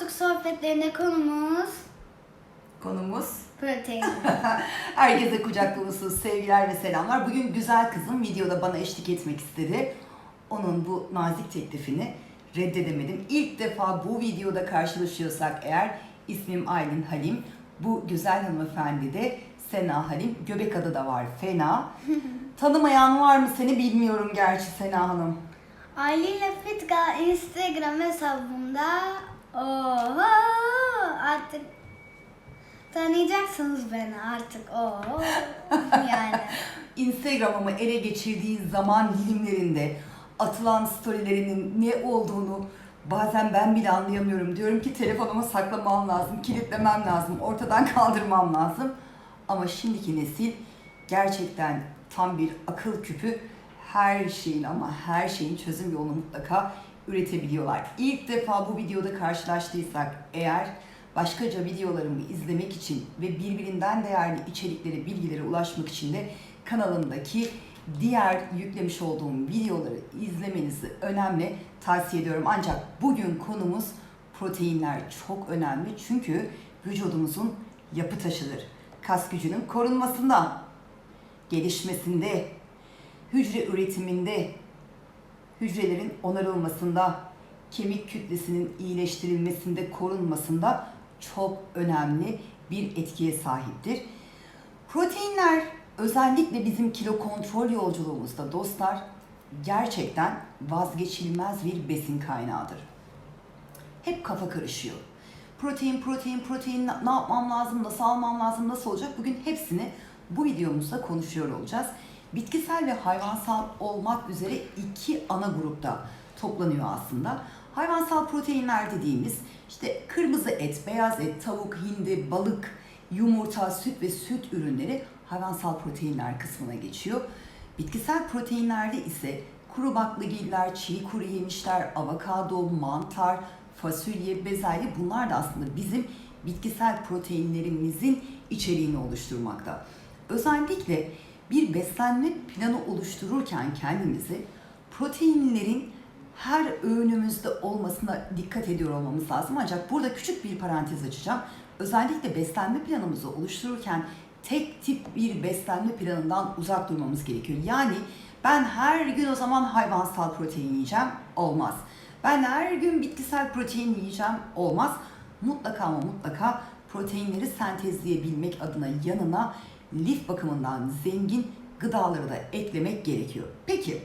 sohbetlerine konumuz Konumuz protein. herkese kucak dolusu sevgiler ve selamlar. Bugün güzel kızım videoda bana eşlik etmek istedi. Onun bu nazik teklifini reddedemedim. İlk defa bu videoda karşılaşıyorsak eğer ismim Aylin Halim. Bu güzel hanımefendi de Sena Halim. Göbek adı da var Fena. Tanımayan var mı seni bilmiyorum gerçi Sena Hanım. Aylin Fitka Instagram hesabımda oho artık tanıyacaksınız beni artık oho yani. Instagram'ımı ele geçirdiği zaman dilimlerinde atılan storylerinin ne olduğunu bazen ben bile anlayamıyorum. Diyorum ki telefonumu saklamam lazım, kilitlemem lazım, ortadan kaldırmam lazım. Ama şimdiki nesil gerçekten tam bir akıl küpü her şeyin ama her şeyin çözüm yolunu mutlaka üretebiliyorlar. İlk defa bu videoda karşılaştıysak eğer başkaca videolarımı izlemek için ve birbirinden değerli içeriklere, bilgilere ulaşmak için de kanalımdaki diğer yüklemiş olduğum videoları izlemenizi önemli tavsiye ediyorum. Ancak bugün konumuz proteinler çok önemli çünkü vücudumuzun yapı taşıdır. Kas gücünün korunmasında, gelişmesinde, hücre üretiminde, hücrelerin onarılmasında, kemik kütlesinin iyileştirilmesinde, korunmasında çok önemli bir etkiye sahiptir. Proteinler özellikle bizim kilo kontrol yolculuğumuzda dostlar gerçekten vazgeçilmez bir besin kaynağıdır. Hep kafa karışıyor. Protein, protein, protein ne yapmam lazım, nasıl almam lazım, nasıl olacak? Bugün hepsini bu videomuzda konuşuyor olacağız. Bitkisel ve hayvansal olmak üzere iki ana grupta toplanıyor aslında. Hayvansal proteinler dediğimiz işte kırmızı et, beyaz et, tavuk, hindi, balık, yumurta, süt ve süt ürünleri hayvansal proteinler kısmına geçiyor. Bitkisel proteinlerde ise kuru baklagiller, çiğ kuru yemişler, avokado, mantar, fasulye, bezelye bunlar da aslında bizim bitkisel proteinlerimizin içeriğini oluşturmakta. Özellikle bir beslenme planı oluştururken kendimizi proteinlerin her öğünümüzde olmasına dikkat ediyor olmamız lazım. Ancak burada küçük bir parantez açacağım. Özellikle beslenme planımızı oluştururken tek tip bir beslenme planından uzak durmamız gerekiyor. Yani ben her gün o zaman hayvansal protein yiyeceğim olmaz. Ben her gün bitkisel protein yiyeceğim olmaz. Mutlaka ama mutlaka proteinleri sentezleyebilmek adına yanına lif bakımından zengin gıdaları da eklemek gerekiyor. Peki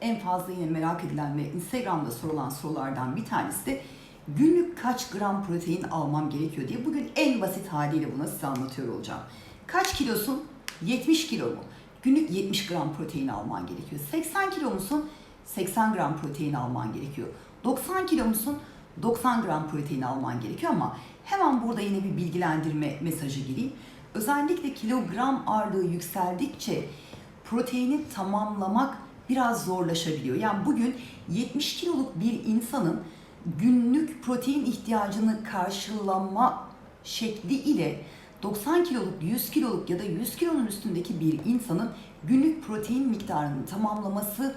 en fazla yine merak edilen ve Instagram'da sorulan sorulardan bir tanesi de günlük kaç gram protein almam gerekiyor diye bugün en basit haliyle bunu size anlatıyor olacağım. Kaç kilosun? 70 kilo mu? Günlük 70 gram protein alman gerekiyor. 80 kilo musun? 80 gram protein alman gerekiyor. 90 kilo musun? 90 gram protein alman gerekiyor ama hemen burada yine bir bilgilendirme mesajı gireyim. Özellikle kilogram ağırlığı yükseldikçe proteini tamamlamak biraz zorlaşabiliyor. Yani bugün 70 kiloluk bir insanın günlük protein ihtiyacını karşılama şekli ile 90 kiloluk, 100 kiloluk ya da 100 kilonun üstündeki bir insanın günlük protein miktarını tamamlaması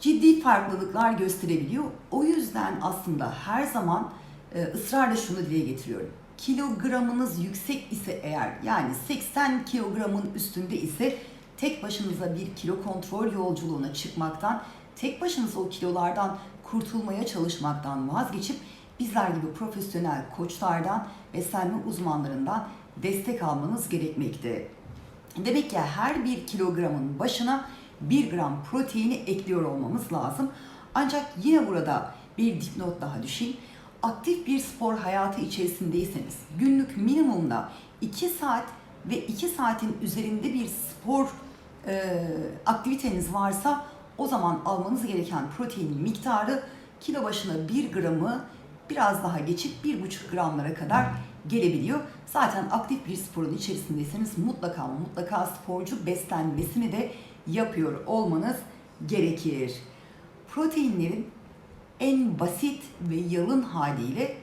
ciddi farklılıklar gösterebiliyor. O yüzden aslında her zaman e, ısrarla şunu dile getiriyorum. Kilogramınız yüksek ise eğer yani 80 kilogramın üstünde ise tek başınıza bir kilo kontrol yolculuğuna çıkmaktan, tek başınıza o kilolardan kurtulmaya çalışmaktan vazgeçip bizler gibi profesyonel koçlardan, beslenme uzmanlarından destek almanız gerekmekte. Demek ki her bir kilogramın başına 1 gram proteini ekliyor olmamız lazım. Ancak yine burada bir dipnot daha düşeyim. Aktif bir spor hayatı içerisindeyseniz günlük minimumda 2 saat ve 2 saatin üzerinde bir spor e, aktiviteniz varsa o zaman almanız gereken protein miktarı kilo başına 1 gramı biraz daha geçip 1,5 gramlara kadar gelebiliyor. Zaten aktif bir sporun içerisindeyseniz mutlaka mutlaka sporcu beslenmesini de yapıyor olmanız gerekir. Proteinlerin en basit ve yalın haliyle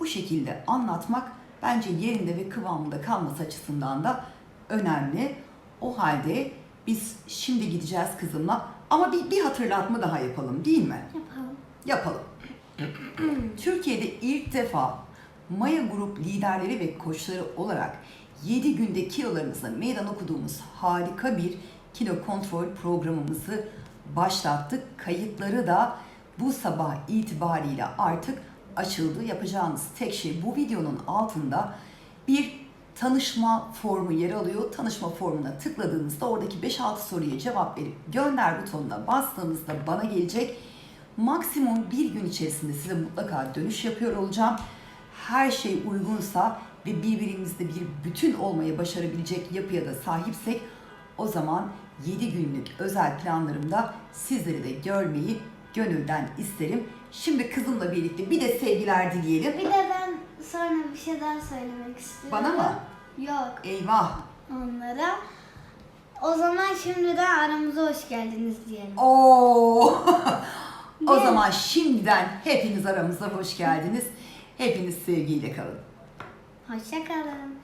bu şekilde anlatmak bence yerinde ve kıvamında kalması açısından da önemli. O halde biz şimdi gideceğiz kızımla ama bir, bir hatırlatma daha yapalım değil mi? Yapalım. Yapalım. Türkiye'de ilk defa Maya Grup liderleri ve koçları olarak 7 günde kilolarınıza meydan okuduğumuz harika bir kilo kontrol programımızı başlattık. Kayıtları da bu sabah itibariyle artık açıldı. Yapacağınız tek şey bu videonun altında bir tanışma formu yer alıyor. Tanışma formuna tıkladığınızda oradaki 5-6 soruya cevap verip gönder butonuna bastığınızda bana gelecek. Maksimum bir gün içerisinde size mutlaka dönüş yapıyor olacağım. Her şey uygunsa ve birbirimizde bir bütün olmayı başarabilecek yapıya da sahipsek o zaman 7 günlük özel planlarımda sizleri de görmeyi gönülden isterim. Şimdi kızımla birlikte bir de sevgiler dileyelim. Bir de ben sonra bir şey daha söylemek istiyorum. Bana mı? Yok Eyvah. onlara. O zaman şimdiden aramıza hoş geldiniz diyelim. Oo. o zaman şimdiden hepiniz aramıza hoş geldiniz. Hepiniz sevgiyle kalın. Hoşça kalın.